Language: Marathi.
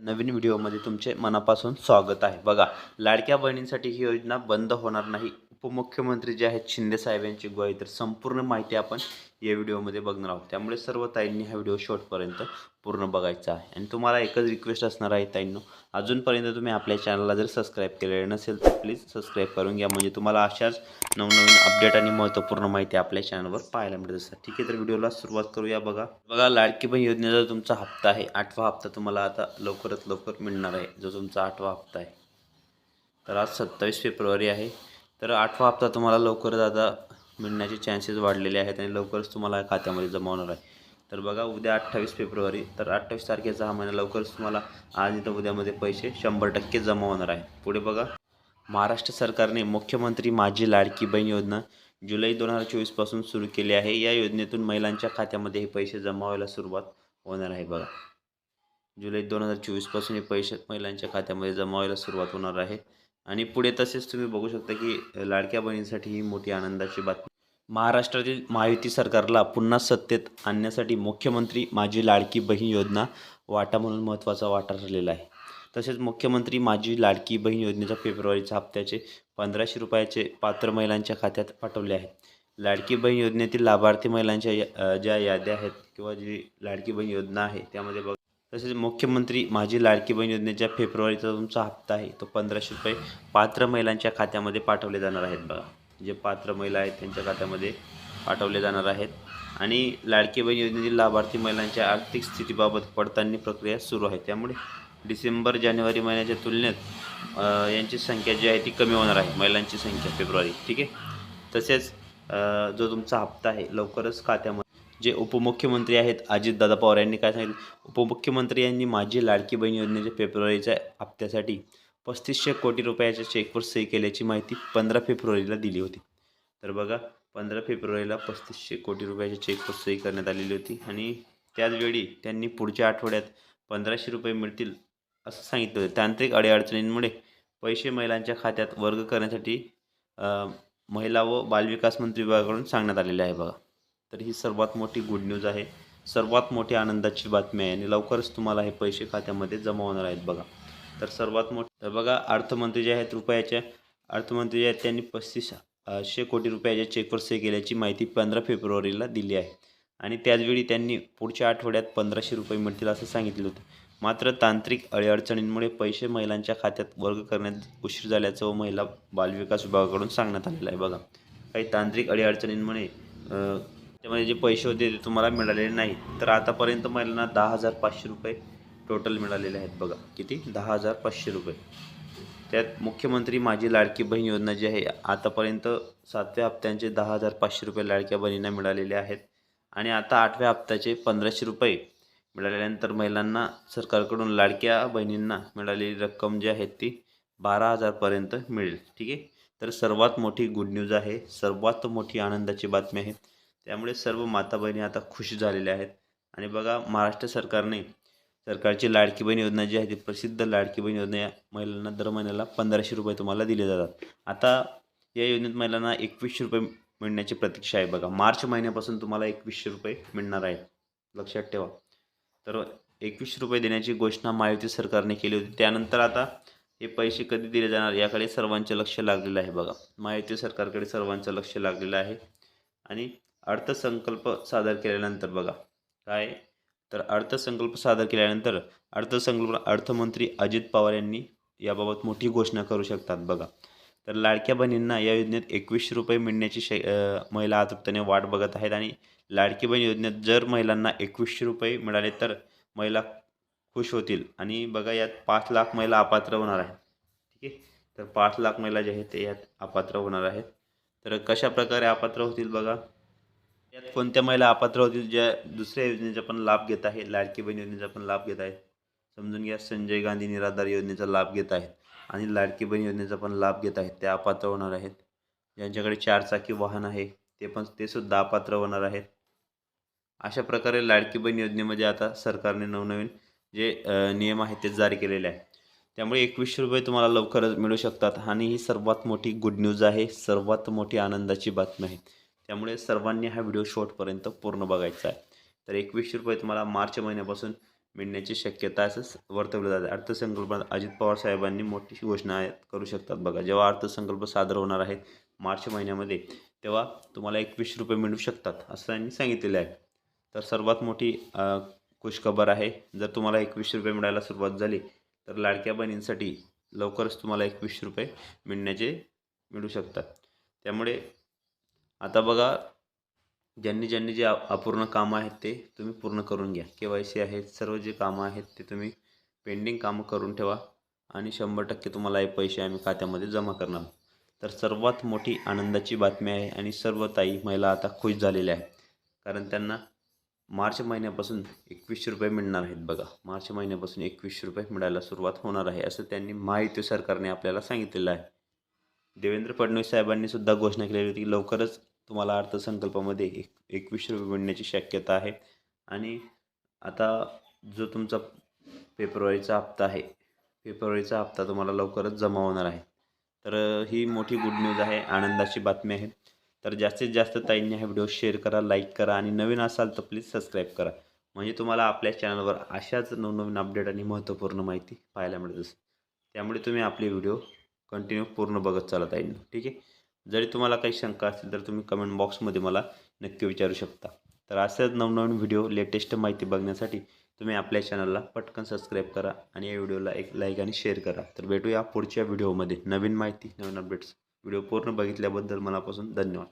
नवीन व्हिडिओमध्ये तुमचे मनापासून स्वागत आहे. बघा लाडक्या बहिणींसाठी ही योजना बंद होणार नाही. उपमुख्यमंत्री जे आहेत शिंदे साहेब यांची ग्वाही तर संपूर्ण माहिती आपण या व्हिडिओमध्ये बघणार आहोत. त्यामुळे सर्व ताईंनी हा व्हिडिओ शॉर्टपर्यंत पूर्ण बघायचा आहे. आणि तुम्हाला एकच रिक्वेस्ट असणार आहे ताईंनो अजूनपर्यंत तुम्ही आपल्या चॅनलला जर सबस्क्राईब केलेलं नसेल तर प्लीज सबस्क्राईब करून घ्या. म्हणजे तुम्हाला अशाच नवनवीन अपडेट आणि महत्त्वपूर्ण माहिती आपल्या चॅनलवर पाहायला मिळत असतात. ठीक आहे तर व्हिडिओला सुरुवात करूया बघा. बघा लाडकी बहीण योजनेचा तुमचा हप्ता आहे. आठवा हप्ता तुम्हाला आता लवकरात लवकर मिळणार आहे जो तुमचा आठवा हप्ता आहे. तर आज सत्तावीस फेब्रुवारी आहे. तर आठवा हप्ता तुम्हाला लवकरच आता मिळण्याचे चान्सेस वाढलेले आहेत आणि लवकरच तुम्हाला खात्यामध्ये जमा होणार आहे. तर बघा उद्या अठ्ठावीस फेब्रुवारी तर अठ्ठावीस तारखेचा हा महिना लवकरच तुम्हाला आज इथं उद्यामध्ये पैसे शंभर टक्के जमा होणार आहे. पुढे बघा महाराष्ट्र सरकारने मुख्यमंत्री माझी लाडकी बहीण योजना जुलै दोन हजार चोवीसपासून सुरू केली आहे. या योजनेतून महिलांच्या खात्यामध्ये हे पैसे जमा व्हायला सुरुवात होणार आहे बघा. जुलै दोन हजार चोवीसपासून हे पैसे महिलांच्या खात्यामध्ये जमा व्हायला सुरुवात होणार आहे. आणि पुढे तसेच तुम्ही बघू शकता की लाडक्या बहिणींसाठी ही मोठी आनंदाची बातमी. महाराष्ट्रातील महायुती सरकारला पुन्हा सत्तेत आणण्यासाठी मुख्यमंत्री माझी लाडकी बहीण योजना वाटा म्हणून महत्त्वाचा वाटा ठरलेला आहे. तसेच मुख्यमंत्री माझी लाडकी बहीण योजनेच्या फेब्रुवारीच्या हप्त्याचे पंधराशे रुपयाचे पात्र महिलांच्या खात्यात पाठवले आहेत. लाडकी बहीण योजनेतील लाभार्थी महिलांच्या या- ज्या याद्या आहेत किंवा जी लाडकी बहीण योजना आहे त्यामध्ये बघ तसेच मुख्यमंत्री माझी लाडकी बहीण योजनेच्या फेब्रुवारीचा तुमचा हप्ता आहे तो पंधराशे रुपये पात्र महिलांच्या खात्यामध्ये पाठवले जाणार आहेत बघा. जे पात्र महिला आहेत त्यांच्या खात्यामध्ये पाठवले जाणार आहेत. आणि लाडकी बहीण योजनेतील लाभार्थी महिलांच्या आर्थिक स्थितीबाबत पडताळणी प्रक्रिया सुरू आहे. त्यामुळे डिसेंबर जानेवारी महिन्याच्या तुलनेत यांची संख्या जी आहे ती कमी होणार आहे महिलांची संख्या फेब्रुवारी. ठीक आहे? तसेच जो तुमचा हप्ता आहे लवकरच खात्यामध्ये जे उपमुख्यमंत्री आहेत अजितदादा पवार यांनी काय सांगितलं? उपमुख्यमंत्री यांनी माझी लाडकी बहीण योजनेच्या फेब्रुवारीच्या हप्त्यासाठी पस्तीसशे कोटी रुपयाच्या चेकवर सही केल्याची माहिती पंधरा फेब्रुवारीला दिली होती. तर बघा पंधरा फेब्रुवारीला पस्तीसशे कोटी रुपयाच्या चेकवर सही करण्यात आलेली होती आणि त्याचवेळी त्यांनी पुढच्या आठवड्यात पंधराशे रुपये मिळतील असं सांगितलं होतं. तांत्रिक अडीअडचणींमुळे पैसे महिलांच्या खात्यात वर्ग करण्यासाठी महिला व बालविकास मंत्री विभागाकडून सांगण्यात आलेले आहे बघा. तर ही सर्वात मोठी गुड न्यूज आहे. सर्वात मोठी आनंदाची बातमी आहे आणि लवकरच तुम्हाला हे पैसे खात्यामध्ये जमा होणार आहेत बघा. तर सर्वात मोठं तर बघा अर्थमंत्री जे आहेत रुपयाच्या अर्थमंत्री जे आहेत त्यांनी पस्तीस शे कोटी रुपयाच्या चेकवर सही केल्याची माहिती पंधरा फेब्रुवारीला दिली आहे. आणि त्याचवेळी त्यांनी पुढच्या आठवड्यात पंधराशे रुपये मिळतील असं सांगितलं होतं. मात्र तांत्रिक अडीअडचणींमुळे पैसे महिलांच्या खात्यात वर्ग करण्यात उशीर झाल्याचं व महिला बालविकास विभागाकडून सांगण्यात आलेलं आहे बघा. काही तांत्रिक अडीअडचणींमुळे त्याच्यामध्ये त्यामध्ये जे पैसे होते ते तुम्हाला मिळालेले नाही तर आतापर्यंत महिलांना दहा हजार पाचशे रुपये टोटल मिळालेले आहेत बघा. किती? दहा हजार पाचशे रुपये. त्यात मुख्यमंत्री माझी लाडकी बहीण योजना जी आहे आतापर्यंत सातव्या हप्त्यांचे दहा हजार पाचशे रुपये लाडक्या बहिणींना मिळालेले आहेत. आणि आता आठव्या हप्त्याचे पंधराशे रुपये मिळाल्यानंतर महिलांना सरकारकडून लाडक्या बहिणींना मिळालेली रक्कम जी आहे ती बारा हजारपर्यंत मिळेल. ठीक आहे? तर सर्वात मोठी गुड न्यूज आहे सर्वात मोठी आनंदाची बातमी आहे. त्यामुळे सर्व माता बहिणी आता खुश झालेल्या आहेत. आणि बघा महाराष्ट्र सरकारने सरकारची लाडकी बहीण योजना जी आहे ती प्रसिद्ध लाडकी बहीण योजना या महिलांना दर महिन्याला पंधराशे रुपये तुम्हाला दिले जातात. आता या योजनेत महिलांना एकवीसशे रुपये मिळण्याची प्रतीक्षा आहे बघा. मार्च महिन्यापासून तुम्हाला एकवीसशे रुपये मिळणार आहे लक्षात ठेवा. तर एकवीसशे रुपये देण्याची घोषणा महायुती सरकारने केली होती. त्यानंतर आता हे पैसे कधी दिले जाणार याकडे सर्वांचे लक्ष लागलेलं आहे बघा. महायुती सरकारकडे सर्वांचं लक्ष लागलेलं आहे. आणि अर्थसंकल्प सादर केल्यानंतर बघा. काय? तर अर्थसंकल्प सादर केल्यानंतर अर्थसंकल्प अर्थमंत्री अजित पवार यांनी याबाबत मोठी घोषणा करू शकतात बघा. तर लाडक्या बहिणींना या योजनेत एकवीसशे रुपये मिळण्याची शे महिला आतुरतेने वाट बघत आहेत आणि लाडकी बहीण योजनेत जर महिलांना एकवीसशे रुपये मिळाले तर महिला खुश होतील. आणि बघा यात पाच लाख महिला अपात्र होणार आहेत. ठीक आहे? तर पाच लाख महिला जे आहेत ते यात अपात्र होणार आहेत. तर कशा प्रकारे अपात्र होतील बघा? यात कोणत्या महिला अपात्र होतील ज्या दुसऱ्या योजनेचा पण लाभ घेत आहे लाडकी बहीण योजनेचा पण लाभ घेत आहेत? समजून घ्या संजय गांधी निराधार योजनेचा लाभ घेत आहेत आणि लाडकी बहीण योजनेचा पण लाभ घेत आहेत त्या अपात्र होणार आहेत. ज्यांच्याकडे चारचाकी वाहन आहे ते पण ते सुद्धा अपात्र होणार आहेत. अशा प्रकारे लाडकी बहीण योजनेमध्ये आता सरकारने नवनवीन जे नियम आहेत ते जारी केलेले आहेत. त्यामुळे एकवीसशे रुपये तुम्हाला लवकरच मिळू शकतात आणि ही सर्वात मोठी गुड न्यूज आहे सर्वात मोठी आनंदाची बातमी आहे. त्यामुळे सर्वांनी हा व्हिडिओ शॉर्टपर्यंत पूर्ण बघायचा आहे. तर एकवीसशे रुपये तुम्हाला मार्च महिन्यापासून मिळण्याची शक्यता असं वर्तवलं जाते. अर्थसंकल्पात अजित पवार साहेबांनी मोठी घोषणा करू शकतात बघा. जेव्हा अर्थसंकल्प सादर होणार आहे मार्च महिन्यामध्ये तेव्हा तुम्हाला एकवीसशे रुपये मिळू शकतात असं त्यांनी सांगितलेलं आहे. तर सर्वात मोठी खुशखबर आहे जर तुम्हाला एकवीसशे रुपये मिळायला सुरुवात झाली तर लाडक्या बहिणींसाठी लवकरच तुम्हाला एकवीसशे रुपये मिळण्याचे मिळू शकतात. त्यामुळे आता बघा ज्यांनी ज्यांनी जे अपूर्ण कामं आहेत ते तुम्ही पूर्ण करून घ्या. के वाय सी आहेत सर्व जे कामं आहेत ते तुम्ही पेंडिंग कामं करून ठेवा आणि शंभर टक्के तुम्हाला हे पैसे आम्ही खात्यामध्ये जमा करणार. तर सर्वात मोठी आनंदाची बातमी आहे आणि सर्व ताई महिला आता खुश झालेल्या आहेत. कारण त्यांना मार्च महिन्यापासून एकवीसशे रुपये मिळणार आहेत बघा. मार्च महिन्यापासून एकवीसशे रुपये मिळायला सुरुवात होणार आहे असं त्यांनी महायुती सरकारने आपल्याला सांगितलेलं आहे. देवेंद्र फडणवीस साहेबांनी सुद्धा घोषणा केलेली होती की लवकरच तुम्हाला अर्थसंकल्पामध्ये एक एकवीसशे रुपये मिळण्याची शक्यता आहे. आणि आता जो तुमचा फेब्रुवारीचा हप्ता आहे फेब्रुवारीचा हप्ता तुम्हाला लवकरच जमा होणार आहे. तर ही मोठी गुड न्यूज आहे आनंदाची बातमी आहे. तर जास्तीत जास्त ताईंनी हा व्हिडिओ शेअर करा लाईक करा आणि नवीन असाल तर प्लीज सबस्क्राईब करा. म्हणजे तुम्हाला आपल्या चॅनलवर अशाच नवनवीन अपडेट आणि महत्त्वपूर्ण माहिती पाहायला मिळत असते त्यामुळे तुम्ही आपले व्हिडिओ कंटिन्यू पूर्ण बघत चालत ताईंनो. ठीक आहे? जरी तुम्हाला काही शंका असतील तर तुम्ही कमेंट बॉक्समध्ये मला नक्की विचारू शकता. तर असेच नवनवीन व्हिडिओ लेटेस्ट माहिती बघण्यासाठी तुम्ही आपल्या चॅनलला पटकन सबस्क्राईब करा आणि या व्हिडिओला एक लाईक आणि शेअर करा. तर भेटूया पुढच्या व्हिडिओमध्ये नवीन माहिती नवीन अपडेट्स व्हिडिओ पूर्ण बघितल्याबद्दल मनापासून धन्यवाद.